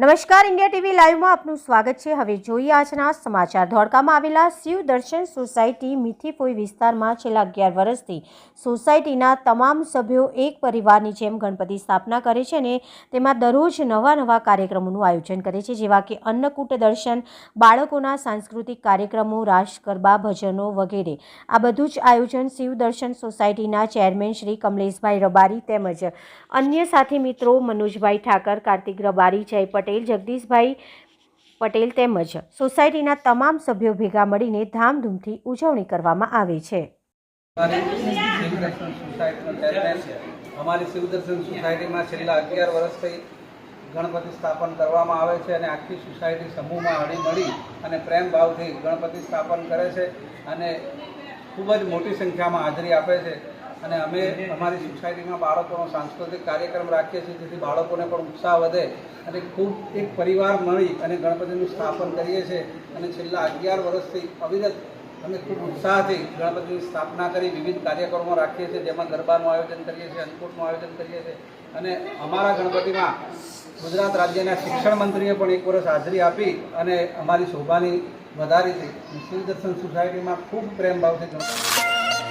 નમસ્કાર, India TV લાઈવમાં આપનું સ્વાગત છે. હવે જોઈએ આજના સમાચાર. ધોળકામાં આવેલા શિવ દર્શન સોસાયટી મીઠીપોઈ વિસ્તારમાં છેલ્લા અગિયાર વર્ષથી સોસાયટીના તમામ સભ્યો એક પરિવારની જેમ ગણપતિ સ્થાપના કરે છે અને તેમાં દરરોજ નવા નવા કાર્યક્રમોનું આયોજન કરે છે. જેવા કે અન્નકૂટ દર્શન, બાળકોના સાંસ્કૃતિક કાર્યક્રમો, રાસ, ગરબા, ભજનો વગેરે. આ બધું જ આયોજન શિવ દર્શન સોસાયટીના ચેરમેન શ્રી કમલેશભાઈ રબારી તેમજ અન્ય સાથી મિત્રો મનોજભાઈ ઠાકર, કાર્તિક રબારી જય પટેલ જગદીશભાઈ પટેલ તેમજ સોસાયટીના તમામ સભ્યો ભેગા મળીને ધામધૂમથી ઉજવણી કરવામાં આવે છે. અમારી શિવદર્શન સોસાયટીમાં છેલ્લા અગિયાર વર્ષથી ગણપતિ સ્થાપન કરવામાં આવે છે અને આખી સોસાયટી સમૂહમાં હળી મળી અને પ્રેમ ભાવથી ગણપતિ સ્થાપન કરે છે અને ખૂબ જ મોટી સંખ્યામાં હાજરી આપે છે. અને અમે અમારી સોસાયટીમાં બાળકોનો સાંસ્કૃતિક કાર્યક્રમ રાખીએ છીએ, જેથી બાળકોને પણ ઉત્સાહ વધે અને ખૂબ એક પરિવાર મળી અને ગણપતિનું સ્થાપન કરીએ છીએ. અને છેલ્લા અગિયાર વર્ષથી અવિરત અમે ખૂબ ઉત્સાહથી ગણપતિની સ્થાપના કરી, વિવિધ કાર્યક્રમો રાખીએ છીએ, જેમાં ગરબાનું આયોજન કરીએ છીએ અન્નકૂટનું આયોજન કરીએ છીએ. અને અમારા ગણપતિમાં ગુજરાત રાજ્યના શિક્ષણ મંત્રીએ પણ એક વર્ષ હાજરી આપી અને અમારી શોભાની વધારી હતી શિવદર્શન સોસાયટીમાં ખૂબ પ્રેમભાવથી ગણપતિ